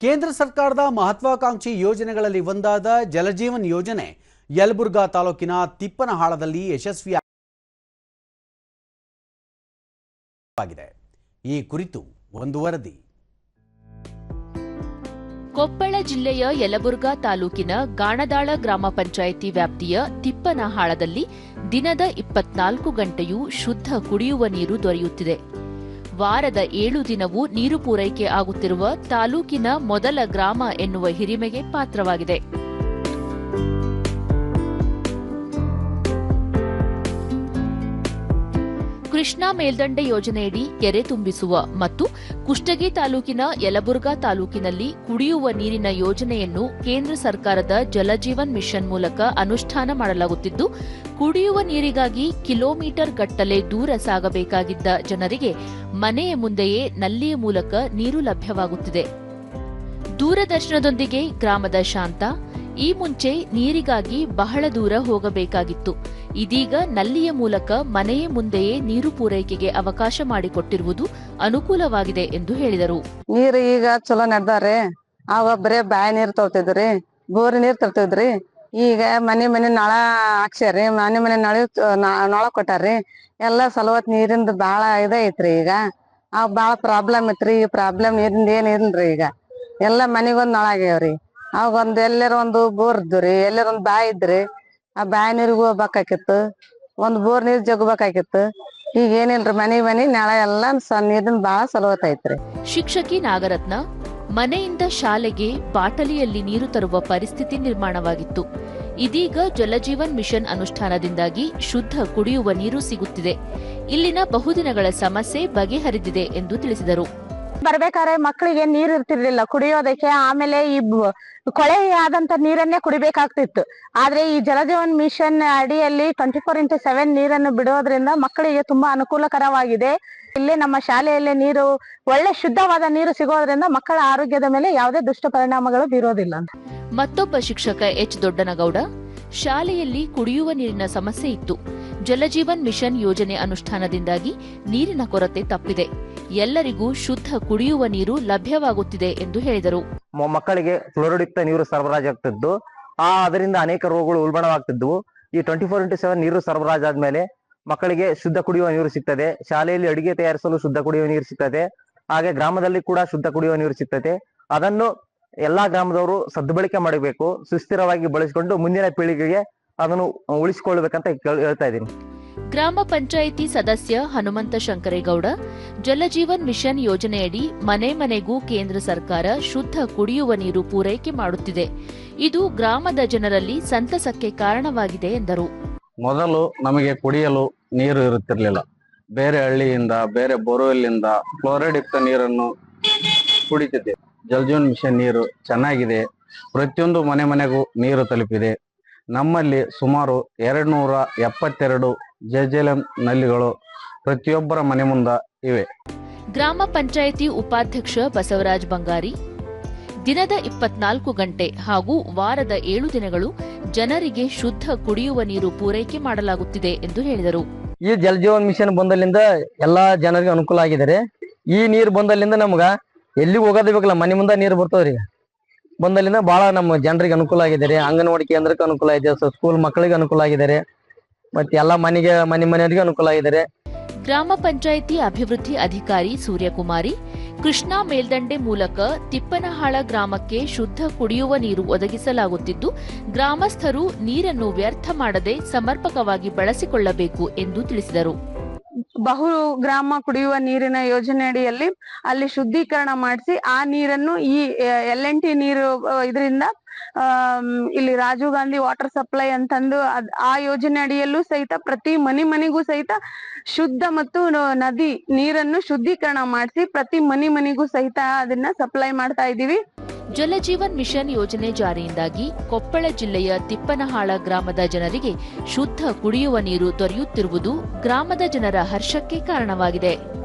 ಕೇಂದ್ರ ಸರ್ಕಾರದ ಮಹತ್ವಾಕಾಂಕ್ಷಿ ಯೋಜನೆಗಳಲ್ಲಿ ಒಂದಾದ ಜಲಜೀವನ್ ಯೋಜನೆ ಯಲಬುರ್ಗಾ ತಾಲೂಕಿನ ತಿಪ್ಪನಹಾಳದಲ್ಲಿ ಯಶಸ್ವಿಯಾಗಿದೆ. ಈ ಕುರಿತು ಒಂದು ವರದಿ. ಕೊಪ್ಪಳ ಜಿಲ್ಲೆಯ ಯಲಬುರ್ಗಾ ತಾಲೂಕಿನ ಗಾಣದಾಳ ಗ್ರಾಮ ಪಂಚಾಯಿತಿ ವ್ಯಾಪ್ತಿಯ ತಿಪ್ಪನಹಾಳದಲ್ಲಿ ದಿನದ ಇಪ್ಪತ್ನಾಲ್ಕು ಗಂಟೆಯೂ ಶುದ್ಧ ಕುಡಿಯುವ ನೀರು ದೊರೆಯುತ್ತಿದೆ. ವಾರದ ಏಳು ದಿನವೂ ನೀರು ಪೂರೈಕೆ ಆಗುತ್ತಿರುವ ತಾಲೂಕಿನ ಮೊದಲ ಗ್ರಾಮ ಎನ್ನುವ ಹಿರಿಮೆಗೆ ಪಾತ್ರವಾಗಿದೆ. ಕೃಷ್ಣಾ ಮೇಲ್ದಂಡೆ ಯೋಜನೆಯಡಿ ಕೆರೆ ತುಂಬಿಸುವ ಮತ್ತು ಕುಷ್ಟಗಿ ತಾಲೂಕಿನ ಯಲಬುರ್ಗಾ ತಾಲೂಕಿನಲ್ಲಿ ಕುಡಿಯುವ ನೀರಿನ ಯೋಜನೆಯನ್ನು ಕೇಂದ್ರ ಸರ್ಕಾರದ ಜಲಜೀವನ್ ಮಿಷನ್ ಮೂಲಕ ಅನುಷ್ಠಾನ ಮಾಡಲಾಗುತ್ತಿದ್ದು, ಕುಡಿಯುವ ನೀರಿಗಾಗಿ ಕಿಲೋಮೀಟರ್ ಗಟ್ಟಲೆ ದೂರ ಸಾಗಬೇಕಾಗಿದ್ದ ಜನರಿಗೆ ಮನೆಯ ಮುಂದೆಯೇ ನಲ್ಲಿಯ ಮೂಲಕ ನೀರು ಲಭ್ಯವಾಗುತ್ತಿದೆ. ದೂರದರ್ಶನದೊಂದಿಗೆ ಗ್ರಾಮದ ಶಾಂತ ಈ ಮುಂಚೆ ನೀರಿಗಾಗಿ ಬಹಳ ದೂರ ಹೋಗಬೇಕಾಗಿತ್ತು. ಇದೀಗ ನಲ್ಲಿಯ ಮೂಲಕ ಮನೆಯ ಮುಂದೆಯೇ ನೀರು ಪೂರೈಕೆಗೆ ಅವಕಾಶ ಮಾಡಿಕೊಟ್ಟಿರುವುದು ಅನುಕೂಲವಾಗಿದೆ ಎಂದು ಹೇಳಿದರು. ನೀರು ಈಗ ಚಲೋ ನಡೆದಾರೆ ಆ ಬರೇ ಬಾಯಿ ನೀರ್ ತರ್ತಿದ್ರಿ ಬೋರ್ ನೀರ್ ತರ್ತಿದ್ರಿ. ಈಗ ಮನೆ ಮನೆ ನಳ ಹಾಕ್ಸ್ಯಾರಿ ಮನೆ ಮನೆ ನಳ ನಳ ಕೊಟ್ಟಾರ್ರಿ. ಎಲ್ಲ ಸಲವತ್ ನೀರಿಂದ ಬಾಳ ಇದ ಐತ್ರಿ ಈಗ. ಆ ಬಾಳ ಪ್ರಾಬ್ಲಮ್ ಐತ್ರಿ, ಈ ಪ್ರಾಬ್ಲಮ್ ನೀರಿಂದ ಏನ್ ಈಗ. ಎಲ್ಲ ಮನೆಗೊಂದು ನಳ ಆಗ್ಯಾವ್ರಿ. ಅವಾಗ ಒಂದ್ ಎಲ್ಲಾರ ಒಂದು ಬೋರ್ ಇದ್ದುರಿ, ಎಲ್ಲಾರ ಒಂದ್ ಬಾಯ್ ಇದ್ರಿ ಆ ಬಾಯ್ ನೀರಿಗೂ ಹೋಗ್ಬೇಕಾಕಿತ್ತು ಒಂದ್ ಬೋರ್ ನೀರ್ ಜಗ್ಬೇಕಾಕಿತ್ತು. ಈಗ ಏನಿಲ್ರಿ, ಮನಿ ಮನಿ ನಾಳೆ ಎಲ್ಲಾ ಸ ನೀರಿನ ಬಾಳ ಸಲವತ್ ಐತ್ರಿ. ಶಿಕ್ಷಕಿ ನಾಗರತ್ನ ಮನೆಯಿಂದ ಶಾಲೆಗೆ ಬಾಟಲಿಯಲ್ಲಿ ನೀರು ತರುವ ಪರಿಸ್ಥಿತಿ ನಿರ್ಮಾಣವಾಗಿತ್ತು. ಇದೀಗ ಜಲಜೀವನ್ ಮಿಷನ್ ಅನುಷ್ಠಾನದಿಂದಾಗಿ ಶುದ್ಧ ಕುಡಿಯುವ ನೀರು ಸಿಗುತ್ತಿದೆ. ಇಲ್ಲಿನ ಬಹುದಿನಗಳ ಸಮಸ್ಯೆ ಬಗೆಹರಿದಿದೆ ಎಂದು ತಿಳಿಸಿದರು. ಬರ್ಬೇಕಾದ್ರೆ ಮಕ್ಕಳಿಗೆ ನೀರ್ ಇರ್ತಿರ್ಲಿಲ್ಲ. ಕುಡಿಯೋದಕ್ಕೆ ಆಮೇಲೆ ಈ ಕೊಳೆ ಆದಂತ ನೀರನ್ನೇ ಕುಡಿಬೇಕಾಗ್ತಿತ್ತು. ಆದ್ರೆ ಈ ಜಲಜೀವನ್ ಮಿಷನ್ ಅಡಿಯಲ್ಲಿ ಟ್ವೆಂಟಿ ಫೋರ್ ಇಂಟು ಸೆವೆನ್ ನೀರನ್ನು ಬಿಡೋದ್ರಿಂದ ಮಕ್ಕಳಿಗೆ ತುಂಬಾ ಅನುಕೂಲಕರವಾಗಿದೆ. ಇಲ್ಲಿ ನಮ್ಮ ಶಾಲೆಯಲ್ಲಿ ನೀರು, ಒಳ್ಳೆ ಶುದ್ಧವಾದ ನೀರು ಸಿಗೋದ್ರಿಂದ ಮಕ್ಕಳ ಆರೋಗ್ಯದ ಮೇಲೆ ಯಾವುದೇ ದುಷ್ಟ ಪರಿಣಾಮಗಳು ಬೀರೋದಿಲ್ಲ ಮತ್ತೊಬ್ಬ ಶಿಕ್ಷಕ ಎಚ್. ದೊಡ್ಡನಗೌಡ, ಶಾಲೆಯಲ್ಲಿ ಕುಡಿಯುವ ನೀರಿನ ಸಮಸ್ಯೆ ಇತ್ತು. ಜಲಜೀವನ್ ಮಿಷನ್ ಯೋಜನೆ ಅನುಷ್ಠಾನದಿಂದಾಗಿ ನೀರಿನ ಕೊರತೆ ತಪ್ಪಿದೆ. ಎಲ್ಲರಿಗೂ ಶುದ್ಧ ಕುಡಿಯುವ ನೀರು ಲಭ್ಯವಾಗುತ್ತಿದೆ ಎಂದು ಹೇಳಿದರು. ಮಕ್ಕಳಿಗೆ ಕ್ಲೋರೋಡಿಕ್ತ ನೀರು ಸರಬರಾಜಾಗ್ತಿದ್ದು ಆ, ಅದರಿಂದ ಅನೇಕ ರೋಗಗಳು ಉಲ್ಬಣವಾಗ್ತಿದ್ದವು ಈ ಟ್ವೆಂಟಿ ಫೋರ್ ಇಂಟು ಸೆವೆನ್ ನೀರು ಸರಬರಾಜಾದ್ಮೇಲೆ ಮಕ್ಕಳಿಗೆ ಶುದ್ಧ ಕುಡಿಯುವ ನೀರು ಸಿಗ್ತದೆ. ಶಾಲೆಯಲ್ಲಿ ಅಡಿಗೆ ತಯಾರಿಸಲು ಶುದ್ಧ ಕುಡಿಯುವ ನೀರು ಸಿಗ್ತದೆ. ಹಾಗೆ ಗ್ರಾಮದಲ್ಲಿ ಕೂಡ ಶುದ್ಧ ಕುಡಿಯುವ ನೀರು ಸಿಗ್ತದೆ. ಅದನ್ನು ಎಲ್ಲಾ ಗ್ರಾಮದವರು ಸದ್ಬಳಕೆ ಮಾಡಬೇಕು. ಸುಸ್ಥಿರವಾಗಿ ಬಳಸಿಕೊಂಡು ಮುಂದಿನ ಪೀಳಿಗೆಗೆ ಅದನ್ನು ಉಳಿಸಿಕೊಳ್ಬೇಕಂತ ಕೇಳ್- ಹೇಳ್ತಾ ಇದ್ದೀನಿ. ಗ್ರಾಮ ಪಂಚಾಯಿತಿ ಸದಸ್ಯ ಹನುಮಂತ ಶಂಕರೇಗೌಡ ಜಲಜೀವನ್ ಮಿಷನ್ ಯೋಜನೆಯಡಿ ಮನೆ ಮನೆಗೂ ಕೇಂದ್ರ ಸರ್ಕಾರ ಶುದ್ಧ ಕುಡಿಯುವ ನೀರು ಪೂರೈಕೆ ಮಾಡುತ್ತಿದೆ. ಇದು ಗ್ರಾಮದ ಜನರಲ್ಲಿ ಸಂತಸಕ್ಕೆ ಕಾರಣವಾಗಿದೆ ಎಂದರು. ಮೊದಲು ನಮಗೆ ಕುಡಿಯಲು ನೀರು ಇರುತ್ತಿರಲಿಲ್ಲ. ಬೇರೆ ಹಳ್ಳಿಯಿಂದ, ಬೇರೆ ಬೋರ್ವೆಲ್ನಿಂದ ಫ್ಲೋರೈಡ್ ಯುಕ್ತ ನೀರನ್ನು ಕುಡಿತಿದ್ದೆ. ಜಲಜೀವನ್ ಮಿಷನ್ ನೀರು ಚೆನ್ನಾಗಿದೆ. ಪ್ರತಿಯೊಂದು ಮನೆ ಮನೆಗೂ ನೀರು ತಲುಪಿದೆ. ನಮ್ಮಲ್ಲಿ ಸುಮಾರು ಎರಡು ನೂರ ಎಪ್ಪತ್ತೆರಡು ಜೆಜೆಲಂ ನಲ್ಲಿಗಳು ಪ್ರತಿಯೊಬ್ಬರ ಮನೆ ಮುಂದ ಇವೆ. ಗ್ರಾಮ ಪಂಚಾಯಿತಿ ಉಪಾಧ್ಯಕ್ಷ ಬಸವರಾಜ್ ಬಂಗಾರಿ ದಿನದ ಇಪ್ಪತ್ನಾಲ್ಕು ಗಂಟೆ ಹಾಗೂ ವಾರದ ಏಳು ದಿನಗಳು ಜನರಿಗೆ ಶುದ್ಧ ಕುಡಿಯುವ ನೀರು ಪೂರೈಕೆ ಮಾಡಲಾಗುತ್ತಿದೆ ಎಂದು ಹೇಳಿದರು. ಈ ಜಲಜೀವನ್ ಮಿಷನ್ ಬಂದಲ್ಲಿಂದ ಎಲ್ಲಾ ಜನರಿಗೆ ಅನುಕೂಲ ಆಗಿದೆ ಈ ನೀರು ಬಂದಲ್ಲಿಂದ ನಮ್ಗ ಎಲ್ಲಿ ಹೋಗೋದೇ ಬೇಕಲ್ಲ ಮನೆ ಮುಂದ ನೀರು ಬರ್ತದ್ರಿ. ಬಂದಲ್ಲಿಂದ ಬಹಳ ನಮ್ಮ ಜನರಿಗೆ ಅನುಕೂಲ ಆಗಿದೆ ರೀ ಅಂಗನವಾಡಿ ಕೇಂದ್ರಕ್ಕೆ ಅನುಕೂಲ ಇದೆ ಸ್ಕೂಲ್ ಮಕ್ಕಳಿಗೆ ಅನುಕೂಲ ಆಗಿದೆ ಮತ್ತೆ ಎಲ್ಲಾ ಮನೆಗೆ, ಮನೆ ಮನೆಯವರಿಗೆ ಅನುಕೂಲ ಆಗಿದೆ ಗ್ರಾಮ ಪಂಚಾಯಿತಿ ಅಭಿವೃದ್ಧಿ ಅಧಿಕಾರಿ ಸೂರ್ಯಕುಮಾರಿ, ಕೃಷ್ಣಾ ಮೇಲ್ದಂಡೆ ಮೂಲಕ ತಿಪ್ಪನಹಾಳ ಗ್ರಾಮಕ್ಕೆ ಶುದ್ಧ ಕುಡಿಯುವ ನೀರು ಒದಗಿಸಲಾಗುತ್ತಿದ್ದು, ಗ್ರಾಮಸ್ಥರು ನೀರನ್ನು ವ್ಯರ್ಥ ಮಾಡದೆ ಸಮರ್ಪಕವಾಗಿ ಬಳಸಿಕೊಳ್ಳಬೇಕು ಎಂದು ತಿಳಿಸಿದರು. ಬಹು ಗ್ರಾಮ ಕುಡಿಯುವ ನೀರಿನ ಯೋಜನೆ ಅಡಿಯಲ್ಲಿ ಅಲ್ಲಿ ಶುದ್ಧೀಕರಣ ಮಾಡಿಸಿ ಆ ನೀರನ್ನು ಈ ಎಲ್ ಎನ್ ಟಿ ನೀರು ಇದರಿಂದ ಇಲ್ಲಿ ರಾಜೀವ್ ಗಾಂಧಿ ವಾಟರ್ ಸಪ್ಲೈ ಅಂತಂದು ಆ ಯೋಜನೆ ಅಡಿಯಲ್ಲೂ ಸಹಿತ ಪ್ರತಿ ಮನೆ ಮನೆಗೂ ಸಹಿತ ಶುದ್ಧ ಮತ್ತು ನದಿ ನೀರನ್ನು ಶುದ್ಧೀಕರಣ ಮಾಡಿಸಿ ಪ್ರತಿ ಮನೆ ಮನೆಗೂ ಸಹಿತ ಅದನ್ನ ಸಪ್ಲೈ ಮಾಡ್ತಾ ಇದೀವಿ ಜಲಜೀವನ್ ಮಿಷನ್ ಯೋಜನೆ ಜಾರಿಯಿಂದಾಗಿ ಕೊಪ್ಪಳ ಜಿಲ್ಲೆಯ ತಿಪ್ಪನಹಾಳ ಗ್ರಾಮದ ಜನರಿಗೆ ಶುದ್ಧ ಕುಡಿಯುವ ನೀರು ದೊರೆಯುತ್ತಿರುವುದು ಗ್ರಾಮದ ಜನರ ಹರ್ಷಕ್ಕೆ ಕಾರಣವಾಗಿದೆ.